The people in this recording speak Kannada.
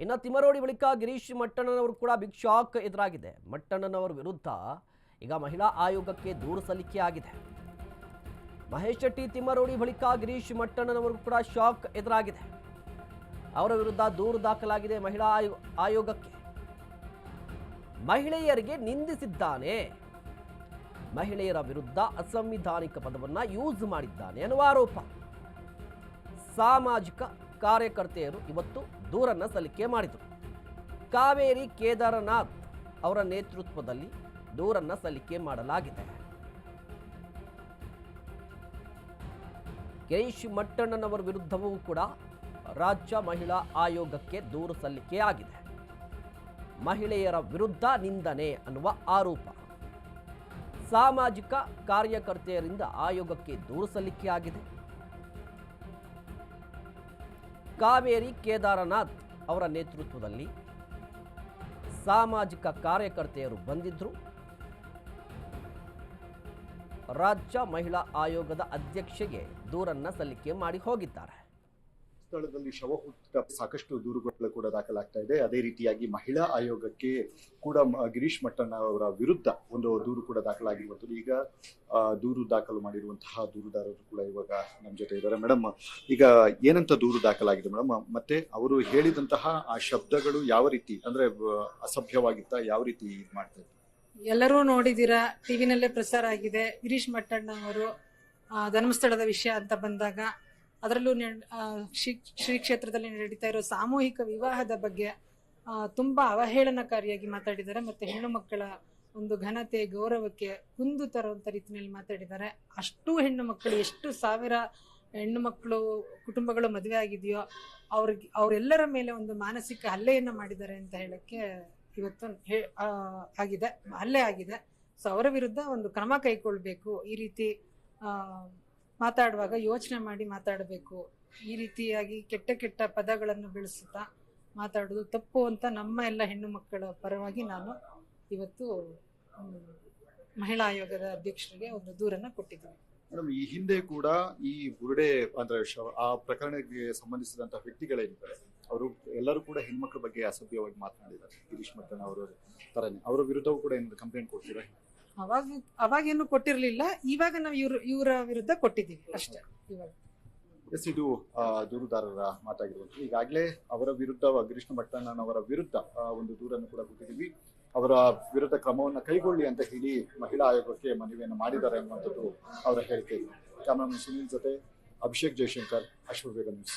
ಇನ್ನು ತಿಮರೋಡಿ ಬಳಿಕ ಗಿರೀಶ್ ಮಟ್ಟಣ್ಣನವರು ಕೂಡ ಬಿಗ್ ಶಾಕ್ ಎದುರಾಗಿದೆ. ಮಟ್ಟಣ್ಣನವರ ವಿರುದ್ಧ ಈಗ ಮಹಿಳಾ ಆಯೋಗಕ್ಕೆ ದೂರು ಸಲ್ಲಿಕೆ ಆಗಿದೆ. ಮಹೇಶ್ ಶೆಟ್ಟಿ ತಿಮ್ಮರೋಡಿ ಬಳಿಕ ಗಿರೀಶ್ ಮಟ್ಟಣ್ಣನವರು ಕೂಡ ಶಾಕ್ ಎದುರಾಗಿದೆ. ಅವರ ವಿರುದ್ಧ ದೂರು ದಾಖಲಾಗಿದೆ ಮಹಿಳಾ ಆಯೋ- ಆಯೋಗಕ್ಕೆ. ಮಹಿಳೆಯರಿಗೆ ನಿಂದಿಸಿದ್ದಾನೆ. ಮಹಿಳೆಯರ ವಿರುದ್ಧ ಅಸಂವಿಧಾನಿಕ ಪದವನ್ನ ಯೂಸ್ ಮಾಡಿದ್ದಾನೆ ಅನ್ನುವ ಆರೋಪ. ಸಾಮಾಜಿಕ ಕಾರ್ಯಕರ್ತೆಯರು ಇವತ್ತು ದೂರನ್ನ ಸಲ್ಲಿಕೆ ಮಾಡಿದರು. ಕಾವೇರಿ ಕೇದಾರನಾಥ್ ಅವರ ನೇತೃತ್ವದಲ್ಲಿ ದೂರನ್ನ ಸಲ್ಲಿಕೆ ಮಾಡಲಾಗಿದೆ. ಗಿರೀಶ್ ಮಟ್ಟಣ್ಣನವರ ವಿರುದ್ಧವೂ ಕೂಡ ರಾಜ್ಯ ಮಹಿಳಾ ಆಯೋಗಕ್ಕೆ ದೂರು ಸಲ್ಲಿಕೆ ಆಗಿದೆ. ಮಹಿಳೆಯರ ವಿರುದ್ಧ ನಿಂದನೆ ಅನ್ನುವ ಆರೋಪ. ಸಾಮಾಜಿಕ ಕಾರ್ಯಕರ್ತೆಯರಿಂದ ಆಯೋಗಕ್ಕೆ ದೂರು ಸಲ್ಲಿಕೆ ಆಗಿದೆ. ಕಾವೇರಿ ಕೇದಾರನಾಥ್ ಅವರ ನೇತೃತ್ವದಲ್ಲಿ ಸಾಮಾಜಿಕ ಕಾರ್ಯಕರ್ತೆಯರು ಬಂದಿದ್ದರು ರಾಜ್ಯ ಮಹಿಳಾ ಆಯೋಗದ ಅಧ್ಯಕ್ಷೆಗೆ ದೂರನ್ನ ಸಲ್ಲಿಕೆ ಮಾಡಿ ಹೋಗಿದ್ದಾರೆ. ಸ್ಥಳದಲ್ಲಿ ಶವ ಹುಟ್ಟ ಸಾಕಷ್ಟು ದೂರುಗಳು ಕೂಡ ದಾಖಲಾಗ್ತಾ ಇದೆ. ಅದೇ ರೀತಿಯಾಗಿ ಮಹಿಳಾ ಆಯೋಗಕ್ಕೆ ಕೂಡ ಗಿರೀಶ್ ಮಟ್ಟಣ್ಣ ಅವರ ವಿರುದ್ಧ ಒಂದು ದೂರು ಕೂಡ ದಾಖಲಾಗಿರುವಂಥದ್ದು. ಈಗ ದೂರು ದಾಖಲು ಮಾಡಿರುವಂತಹ ದೂರುದಾರರು ಕೂಡ ಇವಾಗ ನಮ್ಮ ಜೊತೆ ಇದ್ದಾರೆ. ಮೇಡಮ್ ಈಗ ಏನಂತ ದೂರು ದಾಖಲಾಗಿದೆ ಮೇಡಮ್ ಮತ್ತೆ ಅವರು ಹೇಳಿದಂತಹ ಆ ಶಬ್ದಗಳು ಯಾವ ರೀತಿ, ಅಂದ್ರೆ ಅಸಭ್ಯವಾಗಿತ್ತ, ಯಾವ ರೀತಿ ಇದು ಮಾಡ್ತಾ ಇದ್ರು? ಎಲ್ಲರೂ ನೋಡಿದ್ದೀರಾ ಟಿವಿನಲ್ಲೇ ಪ್ರಸಾರ ಆಗಿದೆ. ಗಿರೀಶ್ ಮಟ್ಟಣ್ಣ ಅವರು ಧರ್ಮಸ್ಥಳದ ವಿಷಯ ಅಂತ ಬಂದಾಗ ಅದರಲ್ಲೂ ಶ್ರೀ ಕ್ಷೇತ್ರದಲ್ಲಿ ನಡೀತಾ ಇರೋ ಸಾಮೂಹಿಕ ವಿವಾಹದ ಬಗ್ಗೆ ತುಂಬಾ ಅವಹೇಳನಕಾರಿಯಾಗಿ ಮಾತಾಡಿದ್ದಾರೆ. ಮತ್ತೆ ಹೆಣ್ಣು ಮಕ್ಕಳ ಒಂದು ಘನತೆ, ಗೌರವಕ್ಕೆ ಕುಂದು ತರುವಂತ ರೀತಿಯಲ್ಲಿ ಮಾತಾಡಿದ್ದಾರೆ. ಅಷ್ಟು ಹೆಣ್ಣು ಮಕ್ಕಳು, ಎಷ್ಟು ಸಾವಿರ ಹೆಣ್ಣು ಮಕ್ಕಳು, ಕುಟುಂಬಗಳು ಮದುವೆ ಆಗಿದೆಯೋ, ಅವ್ರಿಗೆ ಅವರೆಲ್ಲರ ಮೇಲೆ ಒಂದು ಮಾನಸಿಕ ಹಲ್ಲೆಯನ್ನು ಮಾಡಿದ್ದಾರೆ ಅಂತ ಹೇಳಕ್ಕೆ ಇವತ್ತು ಆಗಿದೆ, ಹಲ್ಲೆ ಆಗಿದೆ. ಸೊ, ಅವರ ವಿರುದ್ಧ ಒಂದು ಕ್ರಮ ಕೈಗೊಳ್ಬೇಕು. ಈ ರೀತಿ ಮಾತಾಡುವಾಗ ಯೋಚನೆ ಮಾಡಿ ಮಾತಾಡಬೇಕು. ಈ ರೀತಿಯಾಗಿ ಕೆಟ್ಟ ಕೆಟ್ಟ ಪದಗಳನ್ನು ಬೆಳೆಸುತ್ತಾ ಮಾತಾಡೋದು ತಪ್ಪು ಅಂತ ನಮ್ಮ ಎಲ್ಲ ಹೆಣ್ಣು ಮಕ್ಕಳ ಪರವಾಗಿ ನಾನು ಇವತ್ತು ಮಹಿಳಾ ಆಯೋಗದ ಅಧ್ಯಕ್ಷರಿಗೆ ಒಂದು ದೂರನ್ನ ಕೊಟ್ಟಿದ್ದೀನಿ. ಮೇಡಮ್, ಈ ಹಿಂದೆ ಕೂಡ ಈ ಬುರುಡೆ ಅಂದ್ರೆ ಆ ಪ್ರಕರಣಕ್ಕೆ ಸಂಬಂಧಿಸಿದಂತ ವ್ಯಕ್ತಿಗಳೇನಿದ್ದಾರೆ? ಅವರು ಎಲ್ಲರೂ ಕೂಡ ಹೆಣ್ಮಕ್ಳ ಬಗ್ಗೆ ಅಸಭ್ಯವಾಗಿ ಮಾತನಾಡಿದ್ದಾರೆ. ಗಿರೀಶ್ ಮಟ್ಟಣ್ಣ ಅವರ ತರನೇ ಅವರ ವಿರುದ್ಧವೂ ಕೂಡ ಏನಾದ್ರು ಕಂಪ್ಲೇಂಟ್ ಕೊಡ್ತೀರಾ? ಅವಾಗ, ಅವಾಗೇನು ಕೊಟ್ಟಿರ್ಲಿಲ್ಲ. ಇವಾಗ ನಾವು ಇವ್ರ, ಇವರ ವಿರುದ್ಧ ಕೊಟ್ಟಿದ್ದೀವಿ ಅಷ್ಟೇ. ಇವಾಗ. ಎಸ್ ಇದು ದೂರುದಾರರ ಮಾತಾಗಿರುವಂಥದ್ದು ಈಗಾಗಲೇ ಅವರ ವಿರುದ್ಧ ಗಿರೀಶ್ ಮಟ್ಟಣ್ಣನವರ ವಿರುದ್ಧ ಒಂದು ದೂರನ್ನು ಕೂಡ ಕೊಟ್ಟಿದ್ದೀವಿ. ಅವರ ವಿರುದ್ಧ ಕ್ರಮವನ್ನು ಕೈಗೊಳ್ಳಿ ಅಂತ ಹೇಳಿ ಮಹಿಳಾ ಆಯೋಗಕ್ಕೆ ಮನವಿಯನ್ನು ಮಾಡಿದ್ದಾರೆ ಅನ್ನುವಂಥದ್ದು ಅವರ ಹೇಳಿಕೆ. ಕ್ಯಾಮ್ರಾಮನ್ ಸುನೀಲ್ ಜೊತೆ ಅಭಿಷೇಕ್ ಜಯಶಂಕರ್ ಅಶ್ವವೇಗ ನ್ಯೂಸ್.